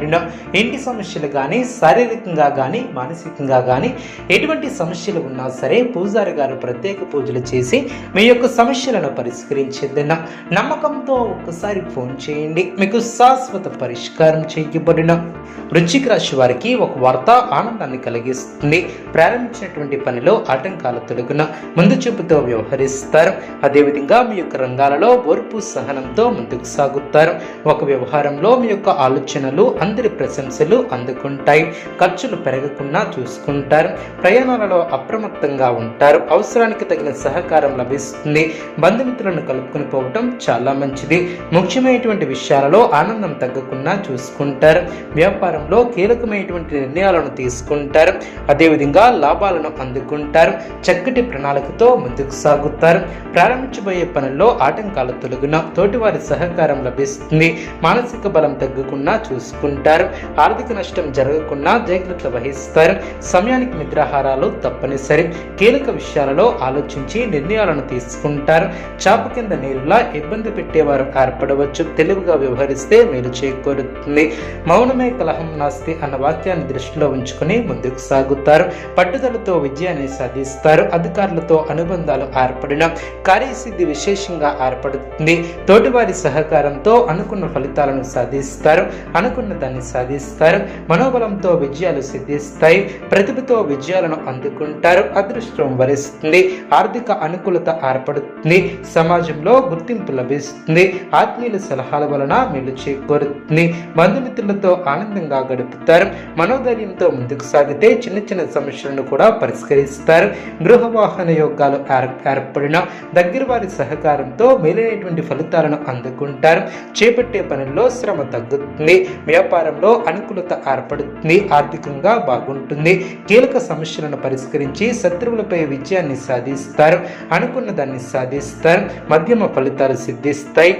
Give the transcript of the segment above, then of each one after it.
చేయబడిన ఇంటి సమస్యలు కానీ శారీరకంగా కానీ మానసికంగా కానీ ఎటువంటి సమస్యలు ఉన్నా సరే పూజారి గారు ప్రత్యేక పూజలు చేసి మీ యొక్క సమస్యలను పరిష్కరించేదన్న నమ్మకంతో ఒక్కసారి ఫోన్ చేయండి. మీకు శాశ్వత పరిష్కారం చేయబడిన వృశ్చిక రాశి వారికి ఒక వార్త ఆనందాన్ని కలిగిస్తుంది. ప్రారంభించినటువంటి పనిలో ఆటంకాలు తొలగిన ముందు చూపుతో వ్యవహరిస్తారు. అదేవిధంగా మీ యొక్క రంగాలలో ఓర్పు సహనంతో ముందుకు సాగుతారు. ఒక వ్యవహారంలో మీ యొక్క ఆలోచనలు అందరి ప్రశంసలు అందుకుంటాయి. ఖర్చులు పెరగకుండా చూసుకుంటారు. ప్రయాణాలలో అప్రమత్తంగా ఉంటారు. అవసరానికి తగిన సహకారం లభిస్తుంది. బంధుమిత్రులను కలుపుకొని పోవటం చాలా మంచిది. ముఖ్యమైనటువంటి విషయాలలో ఆనందం తగ్గకుండా చూసుకుంటారు. వ్యాపారంలో కీలకమైనటువంటి నిర్ణయాలను తీసుకుంటారు. అదేవిధంగా లాభాలను అందుకుంటారు. చక్కటి ప్రణాళికతో ముందుకు సాగుతారు. ప్రారంభించబోయే పనుల్లో ఆటంకాలు తొలగిన తోటివారి సహకారం లభిస్తుంది. మానసిక బలం తగ్గకుండా చూసుకుంటారు. ఆర్థిక నష్టం జరగకుండా జాగ్రత్త వహిస్తారు. సమయానికి నిద్రాహారాలు తప్పనిసరి. కీలక విషయాలలో ఆలోచించి నిర్ణయాలను తీసుకుంటారు. చాప కింద నీరులా ఇబ్బంది పెట్టేవారు ఏర్పడవచ్చు. తెలివిగా వ్యవహరిస్తే మేలు చేకూరుతుంది. మౌనమే కలహం నాస్తి అన్న వాక్యాన్ని దృష్టిలో ఉంచుకుని ముందుకు సాగుతారు. పట్టుదలతో విజయాన్ని సాధిస్తారు. అధికారులతో అనుబంధాలు ఏర్పడిన కార్యసిద్ధి విశేషంగా ఏర్పడుతుంది. తోటివారి సహకారంతో అనుకున్న ఫలితాలను సాధిస్తారు. అనుకున్న దాన్ని సాధిస్తారు. మనోబలంతో విజయాలు సిద్ధిస్తాయి. ప్రతిభతో విజయాలను అందుకుంటారు. అదృష్టం వరిస్తుంది. ఆర్థిక అనుకూలత ఏర్పడుతుంది. సమాజంలో గుర్తింపు లభిస్తుంది. ఆత్మీయుల సలహాల వలన మేలు చేకూరుతుంది. బంధుమిత్రులతో ఆనందంగా గడుపుతారు. మనోధైర్యంతో ముందుకు సాగితే చిన్న చిన్న సమస్యలను కూడా పరిష్కరిస్తారు. గృహ వాహన యోగాలు ఏర్- ఏర్పడిన దగ్గర వారి సహకారంతో మేలైనటువంటి ఫలితాలను అందుకుంటారు. చేపట్టే పనుల్లో శ్రమ తగ్గుతుంది. వ్యాపారంలో అనుకూలత ఏర్పడుతుంది ఆర్థికంగా బాగుంటుంది. కీలక సమస్యలను పరిష్కరించి శత్రువులపై విజయాన్ని సాధిస్తారు అనుకున్న దాన్ని సాధిస్తారు మధ్యమ ఫలితాలు సిద్ధిస్తాయి.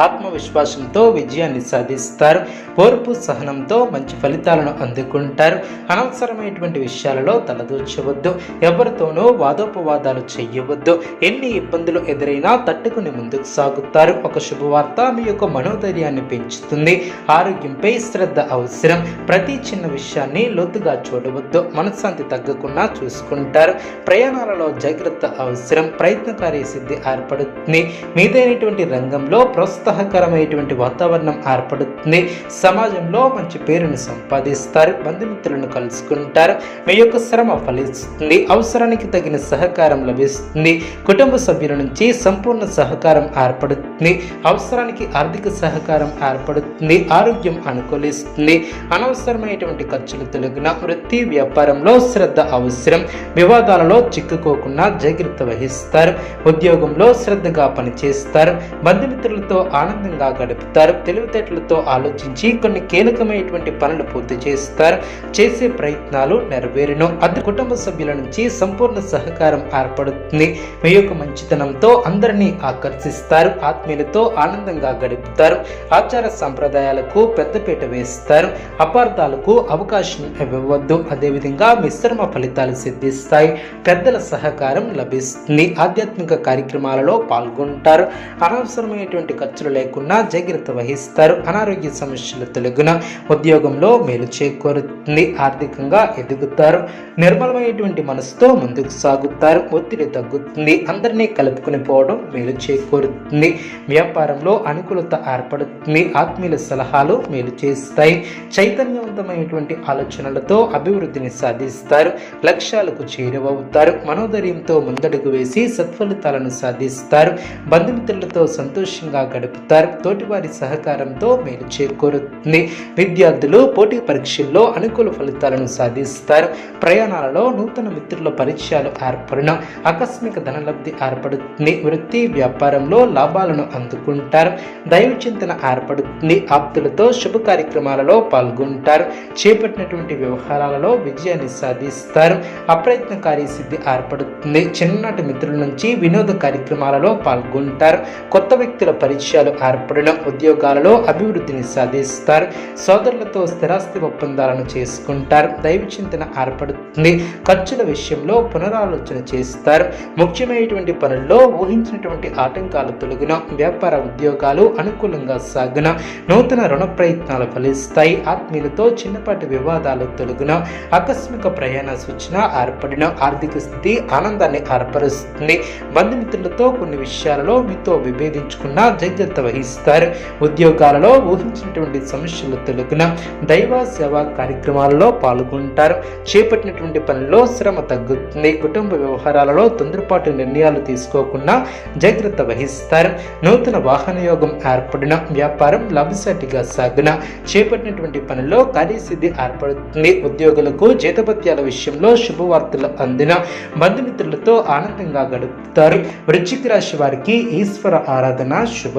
ఆత్మవిశ్వాసంతో విజయాన్ని సాధిస్తారు. ఓర్పు సహనంతో మంచి ఫలితాలను అందుకుంటారు. అనవసరమైనటువంటి విషయాలలో తలదూర్చవద్దు. ఎవరితోనూ వాదోపవాదాలు చేయవద్దు. ఎన్ని ఇబ్బందులు ఎదురైనా తట్టుకుని ముందుకు సాగుతారు. ఒక శుభవార్త మీ యొక్క మనోధైర్యాన్ని పెంచుతుంది. ఆరోగ్యంపై శ్రద్ధ అవసరం. ప్రతి చిన్న విషయాన్ని లోతుగా చూడవద్దు. మనశ్శాంతి తగ్గకుండా చూసుకుంటారు. ప్రయాణాలలో జాగ్రత్త అవసరం. ప్రయత్నకారి సిద్ధి ఏర్పడుతుంది. మీదైనటువంటి రంగంలో ప్రోత్సాహకరమైనటువంటి వాతావరణం ఏర్పడుతుంది. సమాజంలో మంచి పేరును సంపాదిస్తారు. బంధుమిత్రులను కలుసుకుంటారు. మీ యొక్క శ్రమ ఫలిస్తుంది. అవసరానికి తగిన సహకారం లభిస్తుంది. కుటుంబ సభ్యుల నుంచి సంపూర్ణ సహకారం ఏర్పడుతుంది. అవసరానికి ఆర్థిక సహకారం ఏర్పడుతుంది. ఆరోగ్యం అనుకూలిస్తుంది. అనవసరమైనటువంటి ఖర్చులు తొలగిన వృత్తి వ్యాపారంలో శ్రద్ధ అవసరం. వివాదాలలో చిక్కుకోకుండా జాగ్రత్త వహిస్తారు. ఉద్యోగంలో శ్రద్ధగా పనిచేస్తారు. బంధుమిత్రులతో ఆనందంగా గడుపుతారు. తెలివితేటలతో ఆలోచించి కొన్ని కీలకమైనటువంటి పనులు పూర్తి చేస్తారు. చేసే ప్రయత్నాలు నెరవేరును. అది కుటుంబ సభ్యుల నుంచి సంపూర్ణ సహకారం ఏర్పడుతుంది. మీ యొక్క మంచితనంతో అందరినీ ఆకర్షిస్తారు. ఆత్మీయులతో ఆనందంగా గడుపుతారు. ఆచార సంప్రదాయాలకు పెద్దపీట వేస్తారు. అపార్థాలకు అవకాశం ఇవ్వవద్దు. అదేవిధంగా మిశ్రమ ఫలితాలు సిద్ధిస్తాయి. పెద్దల సహకారం లభిస్తుంది. ఆధ్యాత్మిక కార్యక్రమాలలో పాల్గొంటారు. అనవసరమైనటువంటి ఖర్చులు లేకుండా జాగ్రత్త వహిస్తారు. అనారోగ్య సమస్యల తొలగిన ఉద్యోగంలో మేలు చేకూరుతుంది. ఆర్థికంగా ఎదుగుతారు. నిర్మలమైనటువంటి మనసుతో ముందుకు సాగుతారు. ఒత్తిడి తగ్గుతుంది. అందరినీ కలుపుకుని పోవడం మేలు చేకూరుతుంది. వ్యాపారంలో అనుకూలత ఏర్పడుతుంది. ఆత్మీయుల సలహాలు మేలు చేస్తాయి. చైతన్యవంతమైనటువంటి ఆలోచనలతో అభివృద్ధిని సాధిస్తారు. లక్ష్యాలకు చేరువవుతారు. మనోధైర్యంతో ముందడుగు వేసి సత్ఫలితాలను సాధిస్తారు. బంధుమిత్రులతో సంతోషంగా గడుపు తోటివారి సహకారంతో మేలు చేకూరుతుంది. విద్యార్థులు పోటీ పరీక్షల్లో అనుకూల ఫలితాలను సాధిస్తారు. ప్రయాణాలలో నూతన మిత్రుల పరిచయాలు ఏర్పడిన ఆకస్మిక ధనలబ్ధి ఏర్పడుతుంది. వృత్తి వ్యాపారంలో లాభాలను అందుకుంటారు. దైవ చింతన ఏర్పడుతుంది. ఆప్తులతో శుభ కార్యక్రమాలలో పాల్గొంటారు. చేపట్టినటువంటి వ్యవహారాలలో విజయాన్ని సాధిస్తారు. అప్రయత్న సిద్ధి ఏర్పడుతుంది. చిన్ననాటి మిత్రుల నుంచి వినోద కార్యక్రమాలలో పాల్గొంటారు. కొత్త వ్యక్తుల పరిచయం పరిచయాలు ఏర్పడిన ఉద్యోగాలలో అభివృద్ధిని సాధిస్తారు. సోదరులతో స్థిరాస్తి ఒప్పందాలను చేసుకుంటారు. దైవ చింతన ఏర్పడుతుంది. ఖర్చుల విషయంలో పునరాలోచన చేస్తారు. ముఖ్యమైనటువంటి పనుల్లో ఊహించినటువంటి ఆటంకాలు తొలగిన వ్యాపార ఉద్యోగాలు అనుకూలంగా సాగున నూతన రుణ ప్రయత్నాలు ఫలిస్తాయి. ఆత్మీయులతో చిన్నపాటి వివాదాలు తొలగిన ఆకస్మిక ప్రయాణ సూచన ఏర్పడిన ఆర్థిక స్థితి ఆనందాన్ని ఏర్పరుస్తుంది. బంధుమిత్రులతో కొన్ని విషయాలలో మీతో విభేదించుకున్న బాధ్యత వహిస్తారు ఉద్యోగాలలో ఊహించినటువంటి సమస్యలు తొలగిన దైవ సేవా కార్యక్రమాలలో పాల్గొంటారు. చేపట్టినటువంటి పనిలో శ్రమ తగ్గుతుంది. కుటుంబ వ్యవహారాలలో తొందరపాటు నిర్ణయాలు తీసుకోకుండా జాగ్రత్త వహిస్తారు. నూతన వాహన యోగం ఏర్పడిన వ్యాపారం లాభసాటిగా సాగున చేపట్టినటువంటి పనిలో కార్యసిద్ధి ఏర్పడుతుంది. ఉద్యోగులకు జీతభత్యాల విషయంలో శుభవార్తలు అందిన బంధుమిత్రులతో ఆనందంగా గడుపుతారు. వృశ్చిక రాశి వారికి ఈశ్వర ఆరాధన శుభ